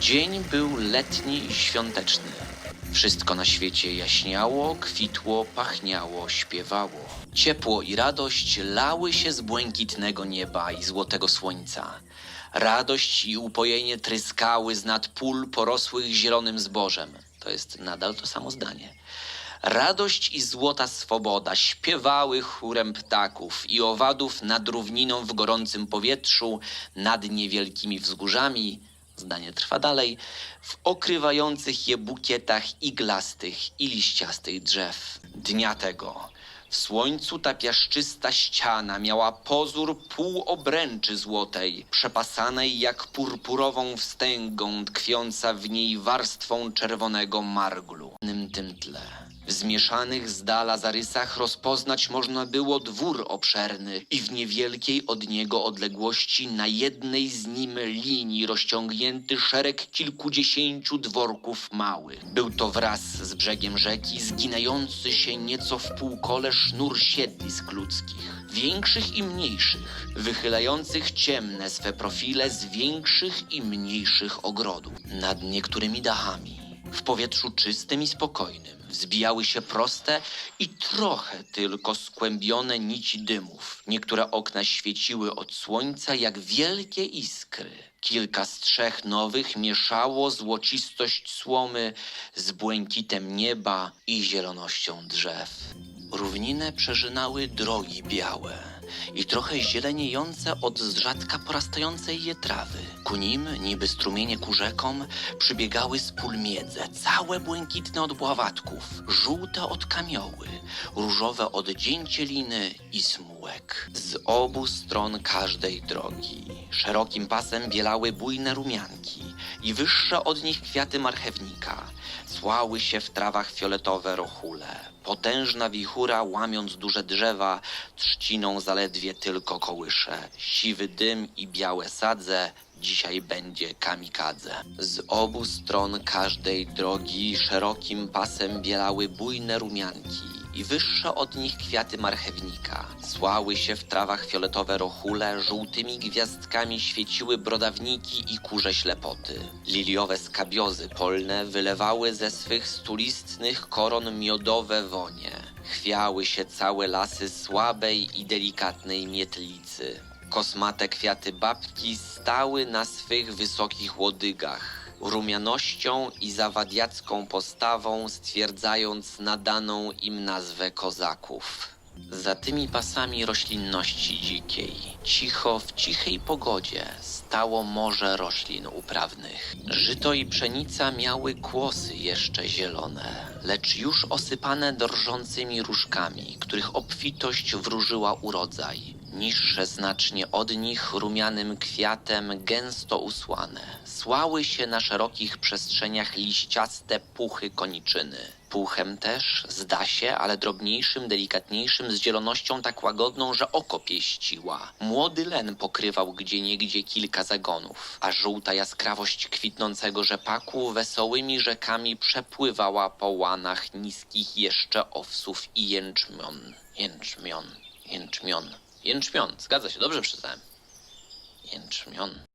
Dzień był letni i świąteczny. Wszystko na świecie jaśniało, kwitło, pachniało, śpiewało. Ciepło i radość lały się z błękitnego nieba i złotego słońca. Radość i upojenie tryskały z nad pól porosłych zielonym zbożem. To jest nadal to samo zdanie. Radość i złota swoboda śpiewały chórem ptaków i owadów nad równiną w gorącym powietrzu, nad niewielkimi wzgórzami, zdanie trwa dalej, w okrywających je bukietach iglastych i liściastych drzew. Dnia tego w słońcu ta piaszczysta ściana miała pozór półobręczy złotej, przepasanej jak purpurową wstęgą, tkwiąca w niej warstwą czerwonego marglu. W tym tle, w zmieszanych z dala zarysach rozpoznać można było dwór obszerny i w niewielkiej od niego odległości na jednej z nim linii rozciągnięty szereg kilkudziesięciu dworków małych. Był to wraz z brzegiem rzeki zginający się nieco w półkole sznur siedlisk ludzkich, większych i mniejszych, wychylających ciemne swe profile z większych i mniejszych ogrodów. Nad niektórymi dachami, w powietrzu czystym i spokojnym, wzbijały się proste i trochę tylko skłębione nici dymów. Niektóre okna świeciły od słońca jak wielkie iskry. Kilka strzech nowych mieszało złocistość słomy z błękitem nieba i zielonością drzew. Równinę przeżynały drogi białe i trochę zieleniejące od z rzadka porastającej je trawy. Ku nim, niby strumienie ku rzekom, przybiegały z pól miedze, całe błękitne od bławatków, żółte od kamioły, różowe od dzięcieliny i smułek. Z obu stron każdej drogi szerokim pasem bielały bujne rumianki i wyższe od nich kwiaty marchewnika. Słały się w trawach fioletowe rochule. Potężna wichura, łamiąc duże drzewa, trzciną zaledwie tylko kołysze. Siwy dym i białe sadze, dzisiaj będzie kamikadze. Z obu stron każdej drogi szerokim pasem bielały bujne rumianki i wyższe od nich kwiaty marchewnika. Słały się w trawach fioletowe rochule, żółtymi gwiazdkami świeciły brodawniki i kurze ślepoty. Liliowe skabiozy polne wylewały ze swych stulistnych koron miodowe wonie. Chwiały się całe lasy słabej i delikatnej mietlicy. Kosmate kwiaty babki stały na swych wysokich łodygach rumianością i zawadiacką postawą stwierdzając nadaną im nazwę kozaków. Za tymi pasami roślinności dzikiej, cicho w cichej pogodzie, stało morze roślin uprawnych. Żyto i pszenica miały kłosy jeszcze zielone, lecz już osypane drżącymi różkami, których obfitość wróżyła urodzaj. Niższe znacznie od nich rumianym kwiatem gęsto usłane. Słały się na szerokich przestrzeniach liściaste puchy koniczyny. Puchem też, zda się, ale drobniejszym, delikatniejszym, z zielonością tak łagodną, że oko pieściła. Młody len pokrywał gdzieniegdzie kilka zagonów, a żółta jaskrawość kwitnącego rzepaku wesołymi rzekami przepływała po łanach niskich jeszcze owsów i jęczmion. Jęczmion, jęczmion, jęczmion. Zgadza się, dobrze przeczytałem. Jęczmion.